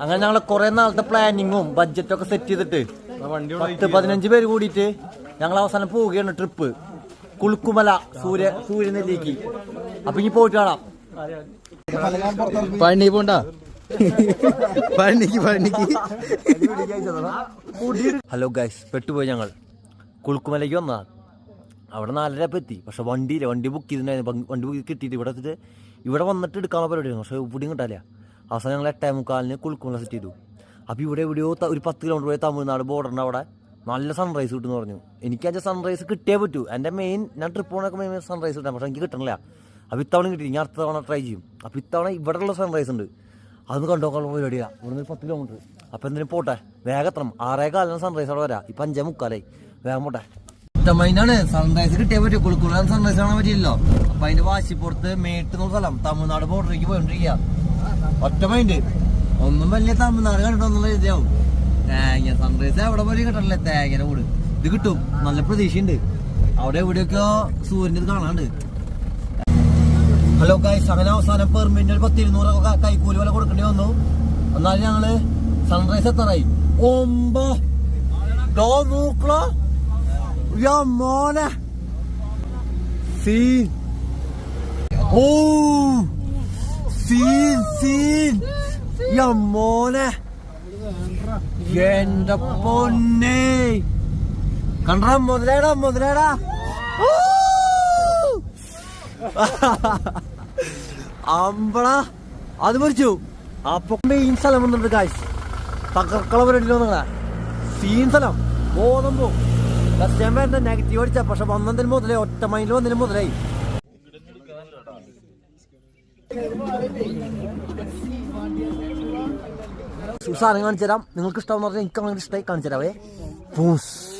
അങ്ങനെ ഞങ്ങൾ കുറെ നാളത്തെ പ്ലാനിങ്ങും ബഡ്ജറ്റും ഒക്കെ സെറ്റ് ചെയ്തിട്ട് പത്ത് പതിനഞ്ച് പേര് കൂടിയിട്ട് ഞങ്ങൾ അവസാനം പോവുകയാണ് ട്രിപ്പ് കുളുക്കുമല സൂര്യ സൂര്യനെല്ലിക്ക്. അപ്പൊ ഇനി പോയിട്ട് കാണാം. പഴനി പോണ്ട? പഴനിക്ക് പഴനിക്ക്. ഹലോ ഗൈസ് പെട്ടുപോയി ഞങ്ങൾ. കുളുക്കുമലയ്ക്ക് വന്നതാണ് അവിടെ നാലര എത്തി. പക്ഷെ വണ്ടിയില്ല. വണ്ടി ബുക്ക് ചെയ്തിട്ടുണ്ടായിരുന്നു. വണ്ടി ബുക്ക് കിട്ടിയിട്ട് ഇവിടെ എത്തിയിട്ട് ഇവിടെ വന്നിട്ട് എടുക്കാൻ പരിപാടിയായിരുന്നു. പക്ഷെ ഇവിടെയും കിട്ടാല്ല അവസാനം ഞങ്ങൾ എട്ടേ മുക്കാലിന് കുളുക്കുമല സെറ്റ് ചെയ്തു. അപ്പോൾ ഇവിടെ എവിടെയോ ഒരു പത്ത് കിലോമീറ്റർ പോയി തമിഴ്നാട് ബോർഡറിന്റെ അവിടെ നല്ല സൺറൈസ് കിട്ടുമെന്ന് പറഞ്ഞു. എനിക്ക് അതിന്റെ സൺറൈസ് കിട്ടിയേ പറ്റൂ. എന്റെ മെയിൻ ഞാൻ ട്രിപ്പ് പോകണൊക്കെ മെയിൻ സൺറൈസ് കിട്ടാം. പക്ഷേ എനിക്ക് കിട്ടണില്ല. അപ്പോൾ ഇത്തവണ കിട്ടി. ഞാൻ അടുത്ത തവണ ട്രൈ ചെയ്യും. അപ്പോൾ ഇത്തവണ ഇവിടെയുള്ള സൺറൈസ് ഉണ്ട്. അതൊന്ന് കണ്ടോക്കാനുള്ള പരിപാടിയാണ് ഇവിടെ നിന്ന് പത്ത് കിലോമീറ്റർ അപ്പോൾ എന്തിനും പോട്ടെ. വേഗം എത്തണം. ആറേ കാലിന് സൺറൈസ് അവിടെ വരാം. ഇപ്പം അഞ്ചേ മുക്കാലായി. വേഗം പോട്ടെ. ഒറ്റമൈനാണ് സൺറൈസ് കിട്ടിയാൽ പറ്റും. കുളിക്കുള്ള സൺറൈസ് കാണാൻ പറ്റില്ലല്ലോ അപ്പൊ അതിന്റെ വാശിപ്പുറത്ത് മേട്ട് സ്ഥലം. തമിഴ്നാട് ബോർഡറിലേക്ക് പോയിക്കൊണ്ടിരിക്കുക ഒറ്റ മൈൻഡ് ഒന്നും വലിയ തമിഴ്നാട് കണ്ടിട്ടൊന്നുള്ള ഇതാവും. തേങ്ങ സൺറൈസ് അവിടെ പോലും കിട്ടണല്ലേ? തേങ്ങയുടെ കൂട്. ഇത് കിട്ടും. നല്ല പ്രതീക്ഷയുണ്ട്. അവിടെ എവിടെയൊക്കെയോ സൂര്യന്റെ കാണാണ്ട് ഹലോ ഗൈസ് അങ്ങനെ അവസാനം പെർമിറ്റിന് ഒരു പത്തിരുന്നൂറൊക്കെ കൈക്കൂലി പോലെ കൊടുക്കേണ്ടി വന്നു. എന്നാലും ഞങ്ങൾ സൺറൈസ് എത്തറായി. ഒമ്പോ. ഡോ മോനെ. സീ. ഓ. Scene scene. യമ്മോനെ മോനെ. എന്റെ പൊന്നെ. കണ്ടാ മുതലേടാ മുതലേടാ. ഊ! അമ്പള അത് മരിച്ചു. അപ്പൊ മെയിൻ സ്ഥലം വന്നിട്ട് കാശ് തകർക്കള പരിപാടി വന്നങ്ങളെ സീൻ സ്ഥലം. ബോധം കസ്റ്റമർ വരുന്ന നെഗറ്റീവ് അടിച്ച പക്ഷെ വന്നതിന് മുതലേ ഒറ്റ മൈൻഡിൽ വന്നതിന് മുതലായി സാധനം കാണിച്ചു തരാം. നിങ്ങൾക്ക് ഇഷ്ടമെന്ന് പറഞ്ഞാൽ എനിക്ക് അങ്ങനെ ഇഷ്ടമായി കാണിച്ചു തരാവേ. പൂസ്.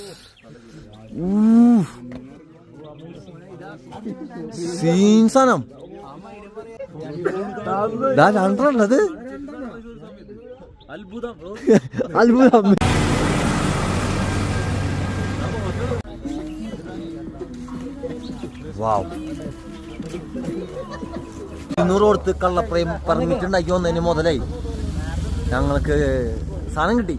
രണ്ടെണ്ണത് അത്ഭുതം. വാവ്. ഇരുന്നൂറ് കൊടുത്ത് കള്ളപ്രയം പെർമിറ്റ് ഉണ്ടാക്കി വന്നതിന് മുതലായി. ഞങ്ങൾക്ക് സാധനം കിട്ടി.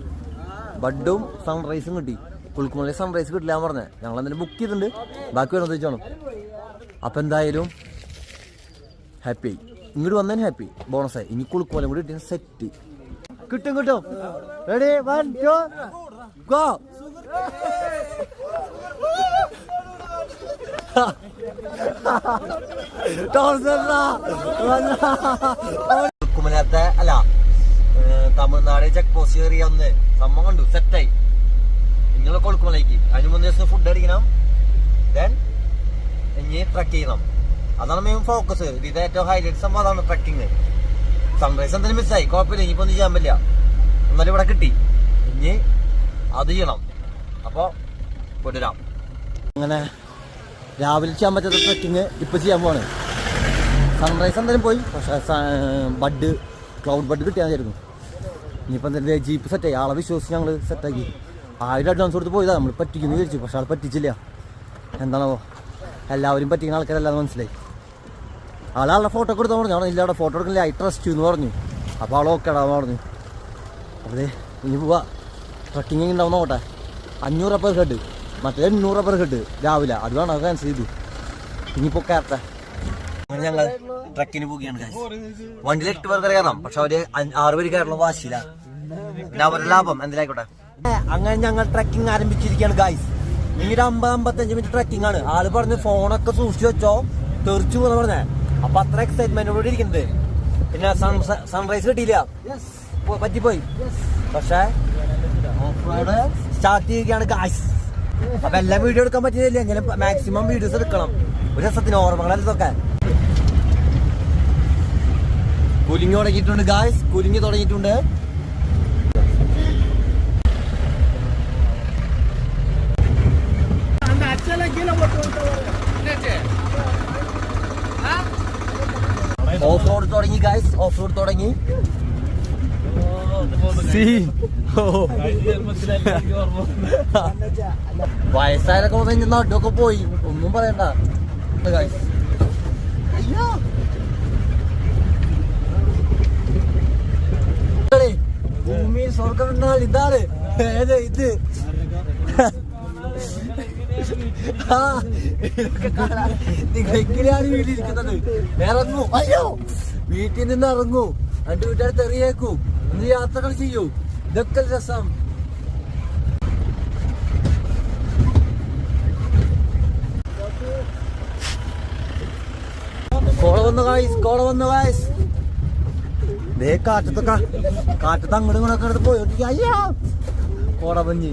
ബഡും സൺറൈസും കിട്ടി. കുളിക്കുമലി സൺറൈസ് കിട്ടില്ല എന്ന് പറഞ്ഞത് ഞങ്ങൾ എന്തായാലും ബുക്ക് ചെയ്തിട്ടുണ്ട്. ബാക്കി വരുന്നത് ചോണം അപ്പം എന്തായാലും ഹാപ്പി ആയി. ഇങ്ങോട്ട് വന്നതിന് ഹാപ്പി ബോണസായി ഇനി കുളിക്കുമലം കൂടി കിട്ടിയ സെറ്റ് കിട്ടും കിട്ടും. റെഡി വൺ ടു ഗോ കുമലത്തെ അല്ല തമിഴ്നാട് ചെക്ക് പോസ്റ്റ് കയറിയ ഒന്ന് സംഭവം കണ്ടു സെറ്റായി നിങ്ങൾ കൊളുക്കുമലേക്ക് അതിന് മൂന്ന് ദിവസം ഫുഡ് അടിക്കണം. ദെൻ ഇനി ട്രക്ക് ചെയ്യണം. അതാണ് മെയിൻ ഫോക്കസ് ഇത് ഏറ്റവും ഹൈലൈറ്റ് സംഭവം അതാണ് ട്രക്കിങ് സൺറൈസ് എന്തെങ്കിലും മിസ്സായി കുഴപ്പമില്ല ഇനിയിപ്പോ ഒന്നും ചെയ്യാൻ പറ്റില്ല. എന്നാലും ഇവിടെ കിട്ടി. ഇനി അത് ചെയ്യണം. അപ്പോൾ കൊണ്ടുവരാം അങ്ങനെ രാവിലെ ചെയ്യാൻ പറ്റാത്ത ട്രക്കിങ് ഇപ്പോൾ ചെയ്യാൻ പോവാണ്. സൺറൈസ് എന്തായാലും പോയി. പക്ഷേ ബഡ് ക്ലൗഡ് ബഡ് കിട്ടിയാൽ മതിയായിരുന്നു. ഇനിയിപ്പോൾ എന്താ ജീപ്പ് സെറ്റായി ആളെ വിശ്വസിച്ച് ഞങ്ങൾ സെറ്റാക്കി ആയിരം അഡ്വാൻസ് കൊടുത്ത് പോയതാണ് നമ്മൾ പറ്റിക്കുന്നു വിചാരിച്ചു. പക്ഷെ ആൾ പറ്റിച്ചില്ല. എന്താണോ എല്ലാവരും പറ്റിക്കുന്ന ആൾക്കാരെല്ലാം മനസ്സിലായി. ആളാളുടെ ഫോട്ടോ കൊടുത്താൽ പറഞ്ഞു. ഇല്ല അവിടെ ഫോട്ടോ എടുക്കില്ല ഐ ട്രസ്റ്റ് എന്ന് പറഞ്ഞു. അപ്പോൾ ആൾ ഓക്കെ ഇടാൻ പറഞ്ഞു. അതെ ഇനി പോവാ. ട്രക്കിങ് ഉണ്ടാവുന്ന നോട്ടെ അഞ്ഞൂറ് പെർ ഹെഡ് മറ്റേ എണ്ണൂറ് റബ്ബർ കിട്ട് രാവിലെ. അത് വേണം അത് ക്യാൻസൽ ചെയ്തു. ഇനിയിപ്പോ കയറട്ടെ ഞങ്ങൾ ട്രക്കിന് പോവുകയാണ്. വണ്ടിയിൽ എട്ട് പേർക്ക് കയറാം പക്ഷെ അവർ അഞ്ച്- ആറ് പേര് കയറണം വാശിയില്ല പിന്നെ അവരുടെ ലാഭം. എന്തിനായിക്കോട്ടെ അങ്ങനെ ഞങ്ങൾ ട്രക്കിംഗ് ആരംഭിച്ചിരിക്കുകയാണ് ഗായ്സ് ഈ ഒരു അമ്പത് അമ്പത്തഞ്ച് മിനിറ്റ് ട്രക്കിംഗ് ആണ്. ആൾ പറഞ്ഞ് ഫോണൊക്കെ സൂക്ഷിച്ചു വെച്ചോ. തെറിച്ചു പോന്ന് പറഞ്ഞേ. അപ്പൊ അത്ര എക്സൈറ്റ്മെന്റോടെ ഇരിക്കുന്നത് പിന്നെ സൺറൈസ് കിട്ടിയില്ല. പറ്റിപ്പോയി. പക്ഷേ സ്റ്റാർട്ട് ചെയ്യുകയാണ് ഗായ്സ് അപ്പൊ എല്ലാം വീഡിയോ എടുക്കാൻ പറ്റിയില്ല എങ്ങനെ മാക്സിമം വീഡിയോസ് എടുക്കണം. ഒരു രസത്തിന് ഓർമ്മകളല്ല ഇതൊക്കെ? കുലിങ്ങി തുടങ്ങിയിട്ടുണ്ട് ഗായ്സ് കുലിങ്ങി തുടങ്ങിയിട്ടുണ്ട്. ഓഫ് റോഡ് തുടങ്ങി ഗായ്സ് ഓഫ് റോഡ് തുടങ്ങി. വയസ്സായാലൊക്കെ വന്നു നടുവൊക്കെ പോയി. ഒന്നും പറയണ്ട. ഭൂമി സ്വർഗം എന്നാൽ ഇതാണ്. ഏത് ഇത്? എങ്ങനെയാണ് വീട്ടിലിരിക്കുന്നത്. ഇറങ്ങൂ അയ്യോ. വീട്ടിൽ നിന്ന് ഇറങ്ങൂ. എന്റെ വീട്ടുകാർ തെറിയേക്കൂ. ഒന്ന് യാത്രകൾ ചെയ്യൂ. ഇതൊക്കെ രസം. കോള വന്നു കായ്സ് കോള വന്നു കായ്സ് ദേ കാറ്റത്തൊക്കെ കാറ്റത്ത് അങ്ങോട്ടും ഇങ്ങോട്ടൊക്കെ പോയോട്ടിരിക്കുക അയ്യോ. കോടമഞ്ഞ്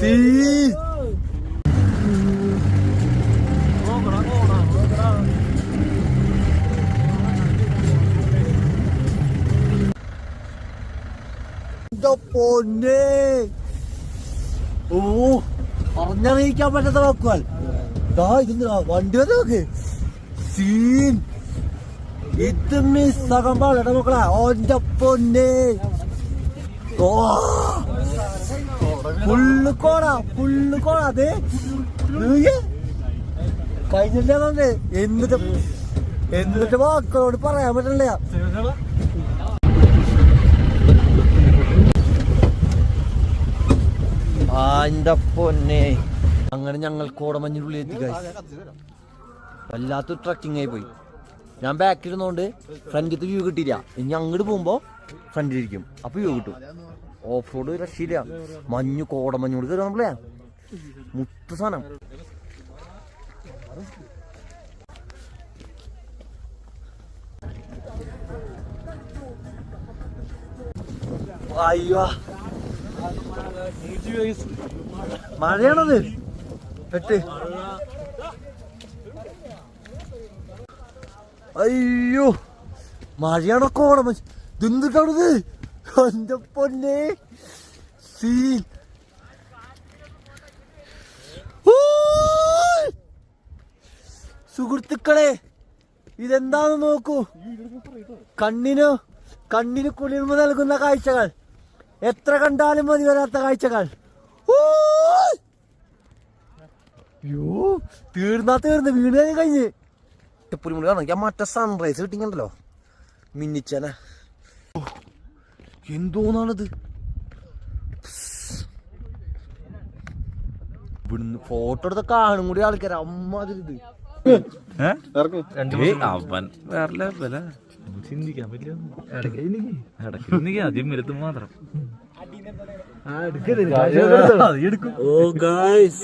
സീ. പൊന്നെ. ഓ പറഞ്ഞറിയിക്കാൻ പറ്റാത്ത വാക്കുവാൻ ദാ ഇതെന്താ വണ്ടി വരെ നോക്ക്. സീൻ. ഇത് മിസ്സാക്കാൻ പാടില്ല മക്കളെ ഓന്റെ പൊന്നെ. ഓ ഫുള്ള് കോട ഫുള്ള് കോട അതെ. കഴിഞ്ഞില്ലേ എന്നിട്ട് എന്നിട്ട് വാക്കളോട് പറയാൻ പറ്റില്ല. ആന്റെ പൊന്നെ. അങ്ങനെ ഞങ്ങൾ കോടമഞ്ഞിനുള്ളിൽ എത്തി. വല്ലാത്തൊരു ട്രക്കിംഗ് ആയി പോയി. ഞാൻ ബാക്കിലിരുന്നോണ്ട് ഫ്രണ്ടിത്ത് വ്യൂ കിട്ടിയില്ല. ഇനി അങ്ങോട്ട് പോകുമ്പോ ഫ്രണ്ടിലിരിക്കും. അപ്പൊ വ്യൂ കിട്ടും. ഓഫ് റോഡ് രക്ഷയില്ല. മഞ്ഞു കോടമഞ്ഞോട് കയറി നമ്മളെ മുത്ത സാധനം. അയ്യോ. മഴയാണത്. എട്ട് അയ്യോ മഴയാണോ കോടം ഇതെന്തിട്ടാണത് എന്റെ പൊന്നെ. സീൻ! സുഹൃത്തുക്കളെ ഇതെന്താന്ന് നോക്കൂ. കണ്ണിന് കണ്ണിന് കുളിർമ നൽകുന്ന കാഴ്ചകൾ. എത്ര കണ്ടാലും മതി വരാത്ത കാഴ്ചകൾ! അയ്യോ തീർന്നാ തീർന്ന് വീണ് കഴിഞ്ഞ്. പുലിമുടി കാണാം ഞാൻ മറ്റേ സൺറൈസ് കിട്ടിങ്ങണ്ടല്ലോ മിന്നിച്ചന. എന്തോന്നാണിത്? ഇവിടുന്ന് ഫോട്ടോ എടുത്ത കാണും കൂടി ആൾക്കാർ അമ്മാതിരി ഇത് അവൻ വേറെ ലെവല ചിന്തിക്കാൻ പറ്റില്ല ഇടയ്ക്ക് എനിക്ക് ആദ്യം വലുത് മാത്രം ഓ ഗായ്സ്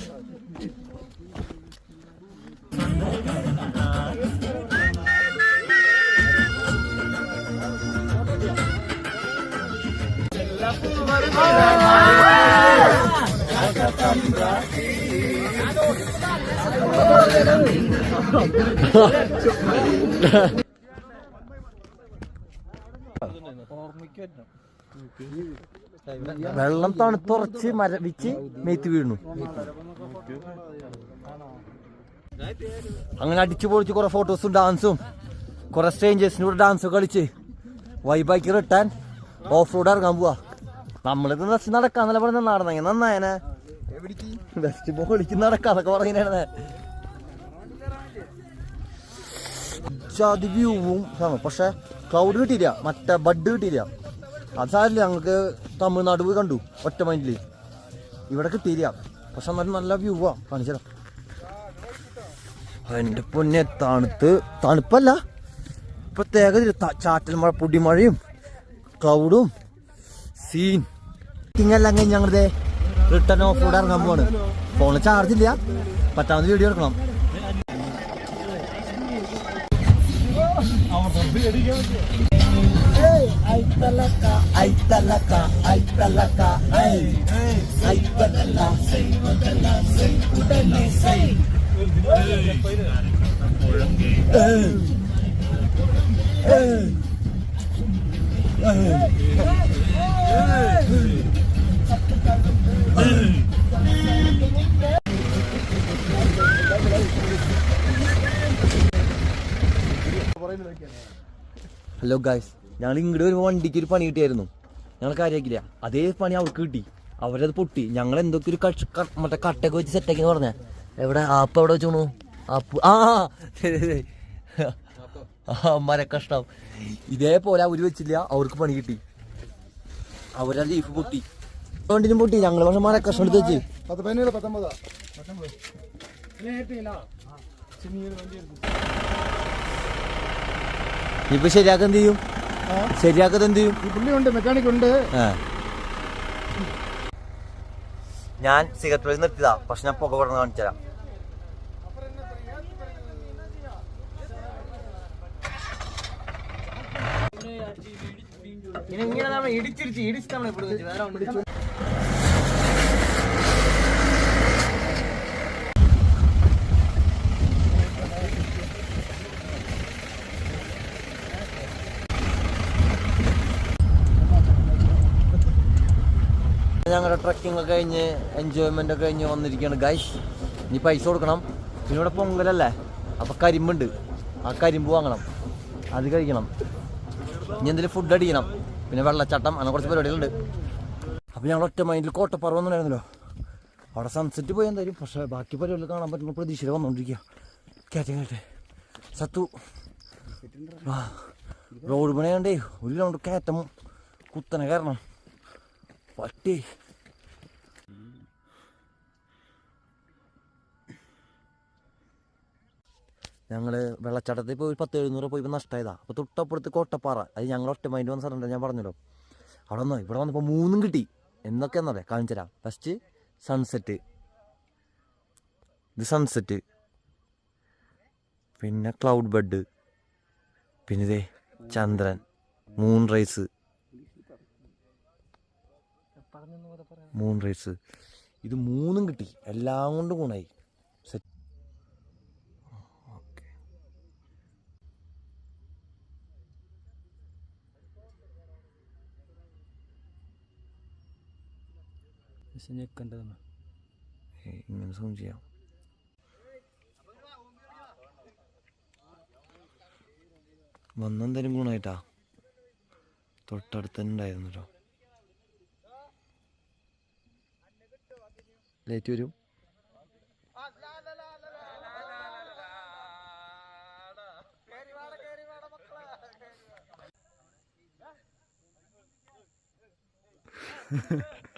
വെള്ളം തണുത്തുറച്ച് മരവിച്ച് മേത്ത് വീണു. അങ്ങനെ അടിച്ചു പൊളിച്ച് കുറെ ഫോട്ടോസും ഡാൻസും കുറെ സ്ട്രേഞ്ചേഴ്സിനൂടെ ഡാൻസ് കളിച്ച്. വൈബാക്കി റിട്ടാൻ ഓഫ് റോഡ് ഇറങ്ങാൻ പോവാ. നമ്മളിത് ബസ് നടക്കാന്നല്ല പറഞ്ഞ നടന്നെങ്കിൽ നന്നായനെ. ബെസ്റ്റ് പൊളിക്ക് നടക്കാന്നൊക്കെ പറയുന്നേ ജാതി പക്ഷെ ക്ലൗഡ് കിട്ടിയില്ല. മറ്റേ ബഡ് കിട്ടിയില്ല. അത് സാരില്ല ഞങ്ങൾക്ക് തമിഴ്നാട് പോയി കണ്ടു. ഒറ്റ മൈൻഡിൽ ഇവിടെ കിട്ടിയില്ല. പക്ഷെ എന്നാലും നല്ല വ്യൂ വ്യൂവാ കാണിച്ചതാ എന്റെ പൊന്നെ തണുത്ത്. തണുപ്പല്ല. പ്രത്യേക ഇതിൽ ത- ചാറ്റൽ മഴ പൊടിമഴയും ക്ലൗഡും സീൻ എല്ലാം കഴിഞ്ഞ് റിട്ടേൺ ഓഫ് റോഡ് ഇറങ്ങാൻ പോവാണ് ഫോണിൽ ചാർജ് ഇല്ല പറ്റാമത് വീഡിയോ എടുക്കണം ആ ഹലോ ഗായ്സ് ഞങ്ങൾ ഇങ്ങോട്ട് ഒരു വണ്ടിക്ക് ഒരു പണി കിട്ടിയായിരുന്നു. ഞങ്ങൾ കാര്യമാക്കില്ല അതേ പണി അവർക്ക് കിട്ടി. അവരത് പൊട്ടി. ഞങ്ങൾ എന്തൊക്കെ ഒരു കട്ട് ക- മറ്റേ കട്ടൊക്കെ വെച്ച് സെറ്റാക്കി പറഞ്ഞേ? എവിടെ? ആപ്പ് എവിടെ വെച്ചോണു? ആപ്പ് ആ ശരി, കഷ്ടം ഇതേപോലെ അവർ വെച്ചില്ല. അവർക്ക് പണി കിട്ടി. അവരത് ലീഫ് പൊട്ടി. വണ്ടിനും പൊട്ടി. ഞങ്ങൾ പക്ഷെ മരക്കഷ്ടം എടുത്ത് വെച്ച്. പത്ത് പതിനേഴ് പത്തൊമ്പതാ? ഇപ്പൊ ശരിയാക്കാൻ എന്ത് ചെയ്യും? ശരിയാക്കത് എന്ത് ചെയ്യും? ഈ പുള്ളി ഉണ്ട്. മെക്കാനിക് ഉണ്ട്. ഞാൻ സിഗരറ്റ് നിർത്തിയതാ. പക്ഷെ ഞാൻ പുക പടന്ന് കാണിച്ചുതരാം ഇടിച്ചിരിച്ച് ഇടിച്ചിട്ടാണ് വേറെ ഞങ്ങളുടെ ട്രക്കിംഗ് ഒക്കെ കഴിഞ്ഞ് എൻജോയ്മെന്റ് ഒക്കെ കഴിഞ്ഞ് വന്നിരിക്കുകയാണ്. ഗൈസ് ഇനി പൈസ കൊടുക്കണം. പിന്നെ ഇവിടെ പൊങ്കലല്ലേ? അപ്പൊ കരിമ്പുണ്ട്. ആ കരിമ്പ് വാങ്ങണം. അത് കഴിക്കണം. ഇനി എന്തെങ്കിലും ഫുഡ് അടിക്കണം. പിന്നെ വെള്ളച്ചാട്ടം അങ്ങനെ കുറച്ച് പരിപാടികളുണ്ട്. അപ്പൊ ഞങ്ങൾ ഒറ്റ മൈൻഡിൽ കോട്ടപ്പറവ് വന്നിട്ടുണ്ടായിരുന്നല്ലോ. അവിടെ സൺസെറ്റ് പോയി എന്തായാലും. പക്ഷേ ബാക്കി പരിപാടികൾ കാണാൻ പറ്റുന്ന പ്രതീക്ഷയിൽ വന്നുകൊണ്ടിരിക്കുക കയറ്റം കേട്ടെ. സത്തു. ആ റോഡ് പണിയാണ്ടേ ഒരു കിലോമീറ്റർ കയറ്റം കുത്തനെ കയറണം. പട്ടി. ഞങ്ങൾ വെള്ളച്ചാട്ടത്തിൽ പോയി പത്ത് എഴുന്നൂറ് പോയി ഇപ്പോൾ നഷ്ടമായതാ അപ്പോൾ തൊട്ടപ്പുറത്ത് കോട്ടപ്പാറ. അത് ഞങ്ങൾ ഒറ്റ മൈൻഡ് വന്ന സ്ഥലമുണ്ട് ഞാൻ പറഞ്ഞല്ലോ. അവിടെ വന്നോ? ഇവിടെ വന്നപ്പോൾ മൂന്നും കിട്ടി. എന്നൊക്കെ എന്നൊക്കെയാണെന്നറിയാം കാണിച്ചു തരാം. ഫസ്റ്റ് സൺസെറ്റ് ഇത് സൺസെറ്റ് പിന്നെ ക്ലൗഡ് ബെഡ് പിന്നെ ഇതേ ചന്ദ്രൻ. മൂൺ റൈസ് മൂൺ റൈസ് ഇത് മൂന്നും കിട്ടി. എല്ലാം കൊണ്ടും ഗുണമായി ഇങ്ങനെ സൂം ചെയ്യാം. വന്നെന്തായാലും ഗുണമായിട്ടാ തൊട്ടടുത്ത് തന്നെ ഉണ്ടായിരുന്നല്ലോ ലേറ്റ് വരും.